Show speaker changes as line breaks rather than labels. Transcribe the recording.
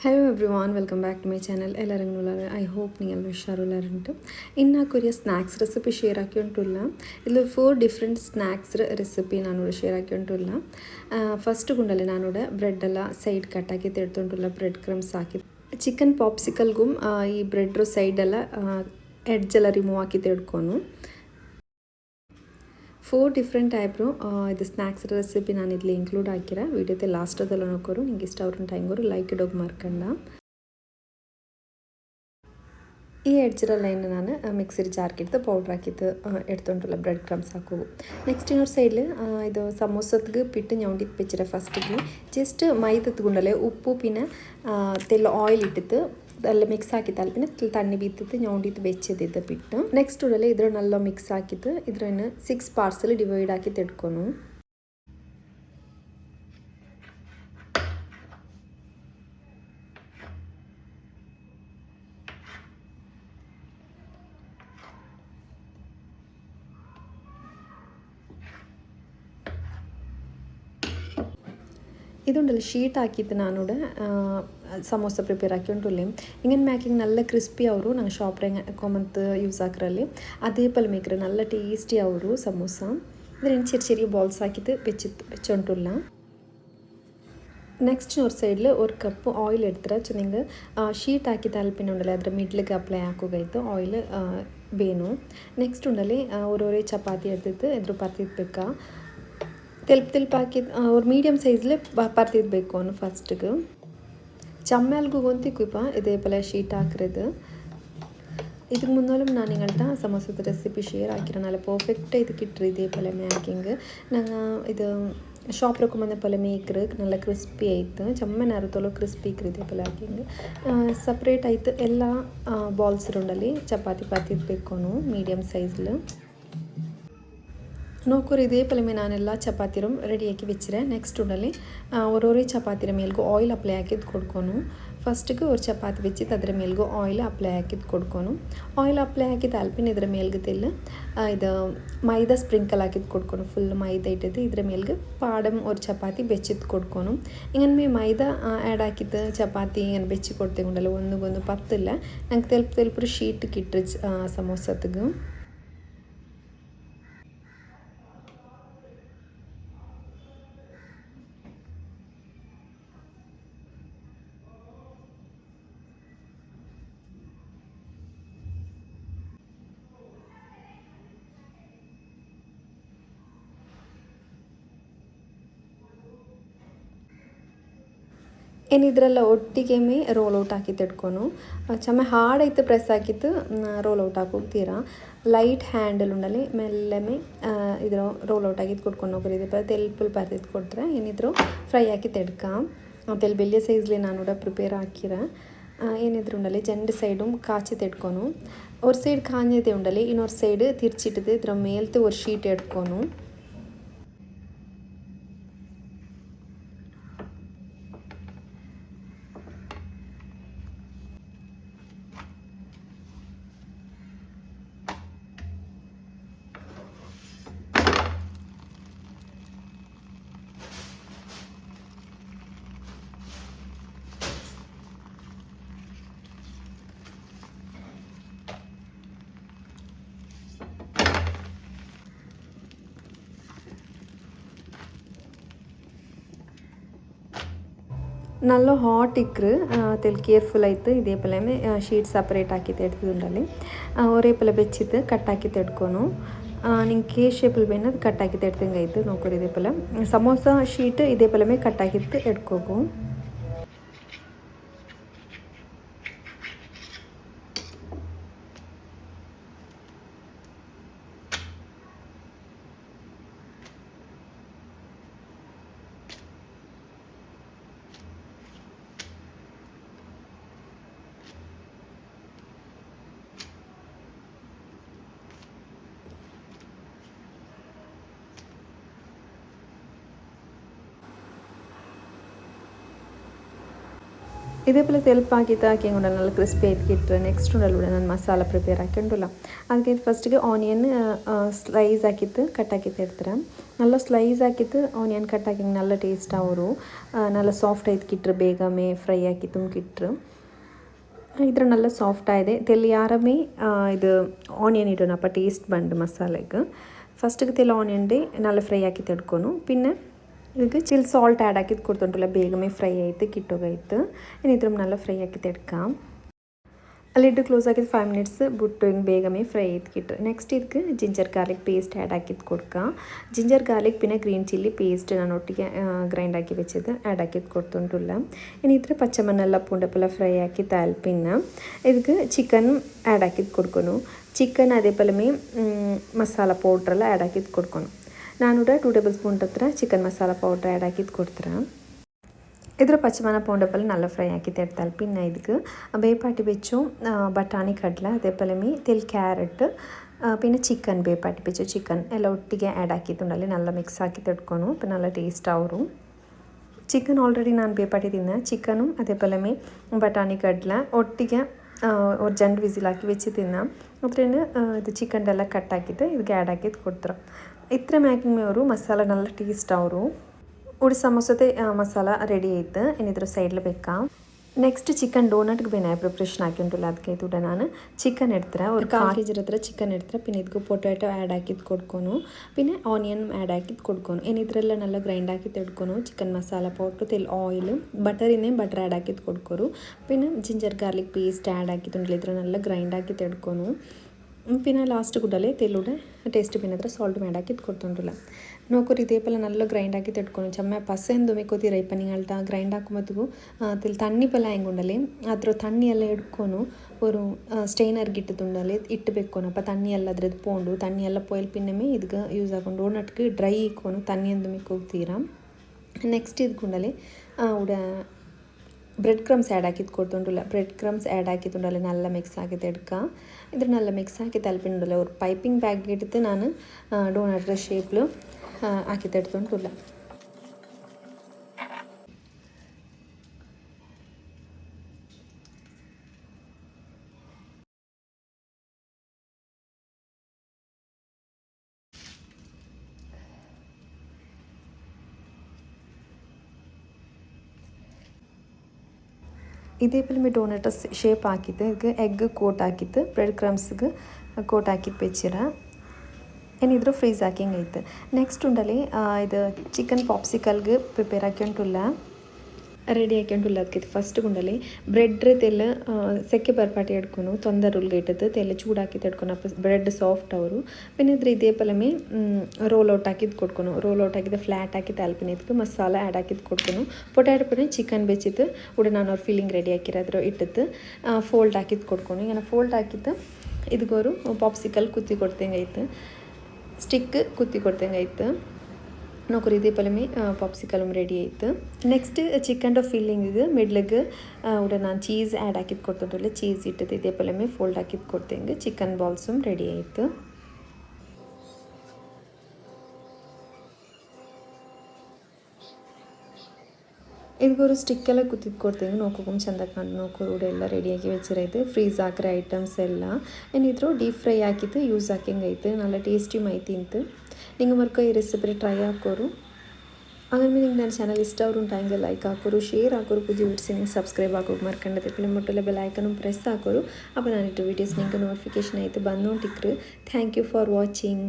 hello everyone welcome back to my channel ಎಲ್ಲರಿಗೂ I hope ನೀವೆಲ್ಲರೂ ಹುಷಾರುಳ್ಳಾರುಂಟು ಇನ್ನು ಕೊರಿಯ ಸ್ನ್ಯಾಕ್ಸ್ ರೆಸಿಪಿ ಶೇರ್ ಹಾಕಿ ಉಂಟುಲ್ಲ ಇಲ್ಲಿ ಫೋರ್ ಡಿಫ್ರೆಂಟ್ ಸ್ನ್ಯಾಕ್ಸ್ ರೆಸಿಪಿ ನಾನು share ಹಾಕಿ ಉಂಟುಲ್ಲ first ಗುಂಡಲ್ಲಿ ನಾನು ಬ್ರೆಡ್ ಎಲ್ಲ ಸೈಡ್ ಕಟ್ ಹಾಕಿ ತೆಡ್ತುಂಟುಲ್ಲ ಬ್ರೆಡ್ ಕ್ರಮ್ಸ್ ಹಾಕಿ chicken ಪಾಪ್ಸಿಕಲ್ಗೂ ಈ ಬ್ರೆಡ್ ಸೈಡೆಲ್ಲ ಎಡ್ಜ್ ಎಲ್ಲ ರಿಮೂವ್ ಹಾಕಿ ತೆಡ್ಕೊನು ಫೋರ್ ಡಿಫ್ರೆಂಟ್ ಟೈಪ್ರು ಇದು ಸ್ನ್ಯಾಕ್ಸ್ ರೆಸಿಪಿ ನಾನು ಇಲ್ಲಿ ಇನ್ಕ್ಲೂಡ್ ಹಾಕಿರ ವೀಡಿಯೋತೆ ಲಾಸ್ಟದಲ್ಲಿ ನೋಡ್ಕೋರು ನಿಂಗೆ ಇಷ್ಟ ಅವ್ರನ್ನ ಟೈಮ್ಗೋರು ಲೈಕ್ ಇಡೋಗಿ ಮಾರ್ಕಂಡ ಈ ಎಡ್ಜಿರಲ್ಲ ಏನು ನಾನು ಮಿಕ್ಸಿರ್ ಜಾರ್ಗಿಡ್ದು ಪೌಡ್ರ್ ಹಾಕಿದ್ದು ಎಡ್ತೊಂಡ್ರಲ್ಲ ಬ್ರೆಡ್ ಕ್ರಮ್ಸ್ ಹಾಕೋ ನೆಕ್ಸ್ಟ್ ಇನ್ನೊಂದು ಸೈಡ್ಲಿ ಇದು ಸಮೋಸದ್ಗೆ ಪಿಟ್ಟು ಞೌಂಡಿದ್ದು ಬೆಚ್ಚಿರ ಫಸ್ಟಿಗೆ ಜಸ್ಟ್ ಮೈದತ್ಗುಂಡಲೆ ಉಪ್ಪು ಪಿನ ತೆಲ್ಲ ಆಯಿಲ್ ಇಟ್ಟಿತ್ತು ಎಲ್ಲ ಮಿಕ್ಸ್ ಹಾಕಿದ್ದಲ್ಲ ಪಿನ್ನ ತಣ್ಣಿ ಬಿದ್ದಿದ್ದು ഞോണ്ടിದ್ದು വെച്ചതിത് പിട്ടു നെക്സ്റ്റ് ഉടലെ ഇതിൽ നല്ല മിക്സ് ആക്കിയിട്ട് ഇതിന് സിക്സ് പാർസൽ ഡിവൈഡ് ആക്കി തെടുക്കുന്നു ഇതുണ്ടല്ലോ ഷീറ്റ് ആക്കിയിട്ട് ഞാനിവിടെ സമോസ പ്രിപ്പയർ ಪ್ರಿಪೇರ್ ಹಾಕ್ಯೊಂಟುಲ್ಲೆ ಇಂಗನ್ ಮ್ಯಾಕಿಂಗ್ ನಲ್ಲ ಕ್ರಿಸ್ಪಿ ಅವರು ನಂಗೆ ಶಾಪ್ರೆಂಗ್ ಕೊಮತ್ ಯೂಸ್ ಹಾಕ್ರಲ್ಲಿ ಅದೇ ಪಲ್ ಮೇಕ್ರೆ ನಲ್ಲ ಟೇಸ್ಟಿ ಅವರು ಸಮೋಸ ഇതിന് ചെറിയ ചെറിയ ബോൾസ് ആക്കിയിട്ട് വെച്ച് വെച്ചോണ്ടുള്ള. നെക്സ്റ്റ് ഒരു സൈഡിൽ ഒരു കപ്പ് ഓയിൽ എടുത്തിട്ട് വെച്ചാൽ നിങ്ങൾ ഷീറ്റ് ആക്കി താല്പര്യമുണ്ടല്ലേ അതിന്റെ മിഡിലേക്ക് അപ്ലൈ ആക്കുക ഇത്. ഓയിൽ വേണു. നെക്സ്റ്റ് ഉണ്ടല്ലേ? ഓരോരോ ചപ്പാത്തി എടുത്തിട്ട് എതിർ പരത്തിಬೇಕು തെൽപ്പ് തെൽപ്പാക്കി ഒരു മീഡിയം സൈസിൽ പരത്തിಬೇಕು ഫസ്റ്റിക്ക് ಅವನು ಫಸ್ಟಿಗೆ ചമ്മൽക്ക് കൊന്തിക്കുപ്പ ഇതേപോലെ ഷീറ്റ് ആക്കരുത് ഇതിന് മുന്നാലും ഞാൻ നിങ്ങളുടെ സമോസത്തെ റെസിപ്പി ഷെയർ ആക്കിയിട്ട് നല്ല പെർഫെക്റ്റ് ഇത് കിട്ടും ഇതേപോലെ മേക്കിങ് ഞങ്ങൾ ഇത് ಶಾಪ್ರಕ್ಕೆ ಬಂದ ಪೊಲೆ ಮೇಕ್ರ್ നല്ല ಕ್ರಿಸ್ಪಿ ಆಯ್ತು ಚಮ್ಮನೆ ಅರುತ್ತೋಳು ಕ್ರಿಸ್ಪಿ ಇಕ್ರು ಇದೇ ಪೊಲೆ ಹಾಕಿಂಗ್ ಸಪ್ರೇಟ್ ಆಯ್ತು ಎಲ್ಲ ಬಾಲ್ಸ್ ಉಂಡಲ್ಲಿ ಚಪಾತಿ ಪಾತಿರ್ಬೇಕು ಮೀಡಿಯಮ್ ಸೈಜ್ಲು നോക്കൂർ ഇതേപോലെ ഞാനെല്ലാ ചപ്പാത്തിരും റെഡിയാക്കി വെച്ചിരെ. നെക്സ്റ്റ് ഉണ്ടല്ലേ ഓരോരോ ചപ്പാത്തിരെ മേൽക്ക് ഓയിൽ അപ്ലൈ ആക്കി കൊടുക്കുന്നു. ഫസ്റ്റ് ഒരു ചപ്പാത്തി വെച്ച് അതിന്റെ മേൽക്ക് ഓയിൽ അപ്ലൈ ആക്കി കൊടുക്കുന്നു. ഓയിൽ അപ്ലൈ ആക്കി താല്പര്യം ഇതിന്റെ മേൽക്കത്തിൽ ഇത് മൈദ സ്പ്രിങ്കൽ ആക്കി കൊടുക്കുന്നു. ഫുൾ മൈദ ഇട്ടത് ഇതിന്റെ മേൽക്ക് പാടം ഒരു ചപ്പാത്തി വെച്ച് കൊടുക്കുന്നു. ഇങ്ങനെ മൈദ ആഡ് ആക്കിയിട്ട് ചപ്പാത്തി ഇങ്ങനെ വെച്ച് കൊടുത്തേക്കൊണ്ടല്ലോ ഒന്നുകൊന്ന് പത്തില്ല. ഞങ്ങൾക്ക് തെൽപ്പ് തെൽപ്പ് ഒരു ഷീറ്റ് കിട്ടും സമോസത്തേക്കും. ಇನ್ನು ಇದರೆಲ್ಲ ಒಟ್ಟಿಗೆ ರೋಲ್ ಔಟ್ ಹಾಕಿ ತಿಡ್ಕೊನು ಚಮ್ಮ ಹಾಡೈತೆ ಪ್ರೆಸ್ ಹಾಕಿತ್ತು ರೋಲ್ ಔಟ್ ಹಾಕೋಗ್ತೀರಾ ಲೈಟ್ ಹ್ಯಾಂಡಲ್ ಉಂಡಲ್ಲಿ ಮೆಲ್ಲಮೆ ಇದ್ರ ರೋಲ್ ಔಟ್ ಆಗಿದ್ದು ಕೊಟ್ಕೊಂಡು ಹೋಗ್ರಿ ಇದು ತೆಲ್ಪುಲ್ ಬರ್ದಿದ್ದು ಕೊಡ್ತಾರೆ ಏನಿದ್ರು ಫ್ರೈ ಹಾಕಿ ತೆಡ್ಕ ತೆಲ್ ಬೆಲ್ಲಿಯ ಸೈಜ್ಲಿ ನಾನು ಕೂಡ ಪ್ರಿಪೇರ್ ಹಾಕಿರ ಏನಿದ್ರು ಉಂಡಲ್ಲಿ ಜಂಡ್ ಸೈಡು ಕಾಚಿ ತೆಡ್ಕೊನು ஒரு சைடு காஞ்சதே உண்டலே இன்னொரு சைடு திரிச்சிட்டுது இதில் மேலத்து ஒரு ஷீட் எடுக்கணும் నల్ల హాట్ ఇక్కరు తెలు కేర్ఫుల్ అయితే ఇదే పిల్లమే ಶೀಟ್ ಸಪ್ರೇಟ್ ಹಾಕಿ ತೆಡ್ತಿದ್ರಲ್ಲಿ ಒರೇ ಪಿಲ್ಲ ಬೆಚ್ಚಿದ್ದು ಕಟ್ ಹಾಕಿ ತೆಡ್ಕೊನು ನಿಂಗೆ ಕೆ ಶೇಪಲ್ಲಿ ಬೇನ ಕಟ್ ಹಾಕಿ ತೆಡ್ತಂಗೆ ಆಯ್ತು ನೋಡ್ಕೊಡಿ ಇದೇ ಪಿಲ್ಲ ಸಮೋಸ ಶೀಟ್ ಇದೇ ಪಿಲ್ಲಮೇ ಕಟ್ ಹಾಕಿತ್ತು ಎಡ್ಕೋಕು ಇದೇ ಪಲ್ಲ ತೆಲ್ಪ ಹಾಕಿದ್ದ ಹಾಕಿ ಕೂಡ ನಾನು ಕ್ರಿಸ್ಪಿ ಎದ್ಕಿಟ್ರೆ ನೆಕ್ಸ್ಟ್ ಉಂಡಲ್ಲ ನಾನು ಮಸಾಲ ಪ್ರಿಪೇರ್ ಹಾಕೊಂಡಿಲ್ಲ ಅದಕ್ಕೆ ಫಸ್ಟಿಗೆ ಆನಿಯನ್ ಸ್ಲೈಸ್ ಹಾಕಿತ್ತು ಕಟ್ ಹಾಕಿತ್ತು ಇರ್ತಾರೆ ನಲ್ಲ ಸ್ಲೈಸ್ ಹಾಕಿತ್ತು ಆನಿಯನ್ ಕಟ್ ಹಾಕಿ ನಲ್ಲ ಟೇಸ್ಟ್ ಅವರು ನಲ್ಲ ಸಾಫ್ಟ್ ಎದ್ಕಿಟ್ರು ಬೇಗಮೇ ಫ್ರೈ ಹಾಕಿ ತುಂಬಿಟ್ರು ಇದರ ನಲ್ಲ ಸಾಫ್ಟ್ ಆಗಿದೆ ತೆಲ್ಲಿ ಇದು ಆನಿಯನ್ ಇಡೋಣಪ್ಪ ಟೇಸ್ಟ್ ಬಂದು ಮಸಾಲೆಗೆ ಫಸ್ಟಿಗೆ ತೆಲ್ಲ ಆನಿಯನ್ ಡೇ ನಲ್ಲ ಫ್ರೈ ಹಾಕಿ ತೆಡ್ಕೊನು ಪಿನ್ನೆ ഇത് ചിൽ സോൾട്ട് ആഡ് ആക്കി കൊടുത്തോണ്ടല്ല ബേഗമേ ഫ്രൈ ആയിട്ട് കിട്ടുകയത്ത് ഇനി ഇത്ര നല്ല ഫ്രൈ ആക്കിത്തെടുക്കാം അല്ലെങ്കിൽ ക്ലോസ് ആക്കി ഫൈവ് മിനിറ്റ്സ് ബുട്ടും ബേഗമേ ഫ്രൈ ചെയ്ത് കിട്ടും. നെക്സ്റ്റ് ഇതിക്ക് ജിഞ്ചർ ഗാർലിക് പേസ്റ്റ് ആഡ് ആക്കി കൊടുക്കാം. ജിഞ്ചർ ഗാർലിക് പിന്നെ ഗ്രീൻ ചില്ലി പേസ്റ്റ് ഞാൻ ഒട്ടിക്ക ഗ്രൈൻഡ് ആക്കി വെച്ചത് ആഡ് ആക്കി കൊടുത്തോണ്ടുള്ള ഇനി ഇത്ര പച്ചമണ്ണെല്ലാം പൂണ്ടപ്പോലെ ഫ്രൈ ആക്കി താൽപ്പിന്ന് ഇതിക്ക് ചിക്കൻ ആഡ് ആക്കി കൊടുക്കണു ചിക്കൻ അതേപോലെ മസാല പൗഡർ പൗഡറെല്ലാം ആഡ് ആക്കി കൊടുക്കണം ನಾನೂರ ಟೂ ಟೇಬಲ್ ಸ್ಪೂನ್ ಹತ್ರ ಚಿಕನ್ ಮಸಾಲ ಪೌಡ್ರ್ ಆ್ಯಡ್ ಆಗಿದ್ದು ಕೊಡ್ತೀರ ಇದರ பச்சைமான பூண்டை போல் நல்லா ஃப்ரை ஆக்கி எடுத்தால் பின்ன இதுக்கு வேப்பாட்டி வச்சும் பட்டாணி கடலை അതേപോലെമേ തെൽ ക്യാരറ്റ് പിന്നെ ചിക്കൻ വേപ്പാട്ടി വെച്ചു ചിക്കൻ എല്ലാം ഒട്ടിക്ക് ആഡ് ആക്കിയിട്ടുണ്ടല്ലേ നല്ല മിക്സ് ആക്കി തെടുക്കണം അപ്പം നല്ല ടേസ്റ്റ് ചിക്കൻ ഓൾറെഡി ഞാൻ വേപ്പാട്ടി തിന്ന ചിക്കനും അതേപോലെ മേ ബട്ടാണി കടല ഒട്ടിക്ക് ഒരു രണ്ട് വിസിലാക്കി വെച്ച് തിന്നാം അത്രയാണ് ഇത് ചിക്കൻ്റെ എല്ലാം കട്ടാക്കിയിട്ട് ഇതിക്ക് ആഡ് ആക്കി കൊടുത്തിരും ಇತ್ರ ಮ್ಯಾಗಿಂಗ್ ಅವರು ಮಸಾಲ ನಲ್ಲ ಟೇಸ್ಟ್ ಅವರು ಉಡಿ ಸಮೋಸತೆ ಮಸಾಲ ರೆಡಿ ಆಯ್ತು ಏನಿದ್ರು ಸೈಡ್ಲಿ ಬೇಕಾ ನೆಕ್ಸ್ಟ್ ಚಿಕನ್ ಡೋನಟ್ಗೆ ಬೇನೆ ಪ್ರಿಪ್ರೇಷನ್ ಹಾಕಿಂಟಿಲ್ಲ ಅದಕ್ಕೆ ಇದು ನಾನು ಚಿಕನ್ ಇಡ್ತಾರೆ ഒരു കാൽ കെ ജി ಹತ್ರ ಚಿಕನ್ ಇಡ್ತಾರೆ പിന്നെ ಇದಕ್ಕೆ പൊട്ടാറ്റോ ಆ್ಯಡ್ ಹಾಕಿದ್ದು ಕೊಡ್ಕೊನು പിന്നെ ಆನಿಯನ್ ಆ್ಯಡ್ ಹಾಕಿದ್ದು ಕೊಡ್ಕೊನು ಏನು ಇದರೆಲ್ಲ നല്ല ಗ್ರೈಂಡ್ ಹಾಕಿ ತೆಡ್ಕೊನು chicken masala powder ತೆಲ್ oil ಬಟರಿನೇ butter add ಹಾಕಿದ್ದು ಕೊಡ್ಕೊರು പിന്നെ ജിഞ്ചർ ഗാർലിക് പേസ്റ്റ് ആഡ് ആക്കിയിട്ടുണ്ടല്ലോ ഇത്ര നല്ല ഗ്രൈൻഡ് ആക്കി തെടുക്കുന്നു പിന്നെ ലാസ്റ്റ് കൂട്ടല്ലേ തെല്ലുടെ ടേസ്റ്റ് പിന്നെ അത്ര സാൾട്ട് മേടാക്കി കൊടുത്തോണ്ടില്ല നോക്കൊരു ഇതേപോലെ നല്ല ഗ്രൈൻഡ് ആക്കി തെടുക്കണം ചമ്മ പസെന്തു ಮೇಕೋತೀರ ಇಪ್ಪ ನಿಂಗಳ್ಟ ಗ್ರೈಂಡ್ ಹಾಕೊಂಬತ್ತಿಗೂ ತಿಲ್ ತಣ್ಣಿ ಪಲ್ಲ ಹೆಂಗುಂಡಲಿ ಅದ್ರ ತಣ್ಣಿ ಎಲ್ಲ ಹಿಡ್ಕೊನು ഒരു സ്റ്റെയിനർക്ക് ഇട്ടിട്ടുണ്ടാൽ ഇട്ട് വെക്കണം അപ്പോൾ തണ്ണിയെല്ലാം അതിൽ പോകണ്ടു തണ്ണിയെല്ലാം പോയാൽ പിന്നമേ ഇത് യൂസ് ആക്കണ്ടു ഒന്നട്ടക്ക് ഡ്രൈ ആക്കണം തണ്ണി എന്തും മിക്കോക്ക് തീരാം നെക്സ്റ്റ് ഇതുകൊണ്ടല്ലേ ഇവിടെ ಗುಂಡಲಿ ಉಡ ബ്രെഡ് ക്രംസ് ആഡ് ആക്കി കൊടുത്തോണ്ടില്ല ബ്രെഡ് ക്രംസ് ആഡ് ആക്കിയിട്ടുണ്ടല്ലോ നല്ല മിക്സ് ആക്കി എടുക്കുക ഇത് നല്ല മിക്സ് ആക്കി തലപ്പിനുണ്ടല്ലോ ഒരു പൈപ്പിംഗ് ബാഗ് എടുത്ത് ഞാൻ ഡോണറ്റ് ഷേപ്പിൽ ആക്കി എടുത്തോണ്ടില്ല ಇದೇಪಲ್ಲಿ ಮೀ ಡೋನಟ್ ಶೇಪ್ ಹಾಕಿದ್ದು ಇದಕ್ಕೆ ಎಗ್ ಕೋಟ್ ಹಾಕಿತ್ತು ಬ್ರೆಡ್ ಕ್ರಮ್ಸ್ಗೆ ಕೋಟ್ ಹಾಕಿದ್ದು ಬೆಚ್ಚಿರ ಏನಿದ್ರು ಫ್ರೀಸ್ ಹಾಕಿಂಗ್ ಐತೆ ನೆಕ್ಸ್ಟ್ ಉಂಡಲ್ಲಿ ಇದು ಚಿಕನ್ ಪಾಪ್ಸಿಕಲ್ಗೆ ಪ್ರಿಪೇರ್ ಹಾಕ್ಯಂಟುಲ್ಲ ರೆಡಿ ಹಾಕ್ಯಂಟುಲ್ಲ ಅದಕ್ಕೆ ಫಸ್ಟ್ ಗುಂಡಲ್ಲಿ ಬ್ರೆಡ್ ತೆಲ್ಲ ಸೆಕ್ಕೆ ಬರ್ಪಾಟಿ ಎಡ್ಕೊನು ತೊಂದರೆ ಉಲ್ಗೈಟದ್ದು ತೆಲ್ಲ ಚೂಡಾಕಿ ತೆಡ್ಕೊನು ಅಪ್ಪ ಬ್ರೆಡ್ ಸಾಫ್ಟ್ ಅವರು പിന്നെ ಇದ್ರ ಇದೇ ಪಲಮೆ ರೋಲ್ ಔಟ್ ಹಾಕಿದ್ದು ಕೊಡ್ಕೊನು ರೋಲ್ ಔಟ್ ಹಾಕಿದ್ದು ಫ್ಲಾಟ್ ಹಾಕಿ ತಲ್ಪಿನ ಇದಕ್ಕೆ ಮಸಾಲ ಆ್ಯಡ್ ಹಾಕಿದ್ದು ಕೊಡ್ಕೊನು ಪೊಟ್ಯಾಟೊ ಪುಡಿ ಚಿಕನ್ ಬೆಚ್ಚಿತ್ತು ಉಡ ನಾನು ಅವ್ರು ಫೀಲಿಂಗ್ ರೆಡಿ ಹಾಕಿರೋದ್ರು ಇಟ್ಟಿತ್ತು ಫೋಲ್ಡ್ ಹಾಕಿದ್ದು ಕೊಡ್ಕೊನು ಈಗ ಫೋಲ್ಡ್ ಹಾಕಿದ್ದು ಇದಗೋರು ಪಾಪ್ಸಿಕಲ್ ಕುತ್ತಿ ಕೊಡ್ತಂಗೆ ಸ್ಟಿಕ್ ಕುತ್ತಿ ಕೊಡ್ತಂಗೆ ಆಯ್ತು നോക്കൂ ഇതേ പോലെമേ പോപ്സിക്കലും റെഡി ആയിട്ട് നെക്സ്റ്റ് ചിക്കൻ്റെ ഫില്ലിങ്ങിಗೆ ಮಿಡ್ಲಿಗೆ ಉಡ ನಾನು ಚೀಸ್ ಆ್ಯಡ್ ಹಾಕಿದ್ ಕೊಡ್ತಿದ್ರಲ್ಲ ಚೀಸ್ ಇಟ್ಟದ್ದು ಇದೇ ಪೊಲೆಮೆ ಫೋಲ್ಡ್ ಹಾಕಿದ್ ಕೊಡ್ತೇಂಗೆ ಚಿಕನ್ ಬಾಲ್ಸುಮ್ ರೆಡಿ ಆಯಿತು இதுக்கு ஒரு ஸ்டிக்கெல்லாம் குத்தி கொடுத்தீங்க நோக்குக்கும் சந்தக்கான் நோக்கு உடைய எல்லாம் ரெடியாக்கி வச்சுருது ஃப்ரீஸ் ஆகிற ஐட்டம்ஸ் எல்லாம் அண்ட் இதோ டீப் ஃப்ரೈ ஆக்கிட்டு யூஸ் ஆக்கிங்க இது நல்லா டேஸ்டியும் ஆயிட்டு ನಿಂಗೆ ಮರ್ಕ ಈ ರೆಸಿಪಿ ಟ್ರೈ ಹಾಕೋರು ಆಮೇಲೆ ನಿಂಗೆ ನನ್ನ ಚಾನಲ್ ಇಷ್ಟ ಅವರು ಟೈಮ್ಗೆ ಲೈಕ್ ಹಾಕೋರು ಶೇರ್ ಹಾಕೋರು ಪೂಜೆ ಬಿಡಿಸಿ ನಿಂಗೆ ಸಬ್ಸ್ಕ್ರೈಬ್ ಹಾಕೋಕೆ ಮರ್ಕೊಂಡದೆ ಪಿಲೆ ಮೊಟ್ಟಲೆ ಬೆಲ್ ಐಕನ್ನು ಪ್ರೆಸ್ ಹಾಕೋರು ಅಪ್ಪ ನಾನಿಟ್ಟು ವೀಡಿಯೋಸ್ ನಿಂಗೆ ನೋಟಿಫಿಕೇಶನ್ ಆಯಿತು ಬಂದು ನೋಟಿಕ್ರು ಥ್ಯಾಂಕ್ ಯು ಫಾರ್ ವಾಚಿಂಗ್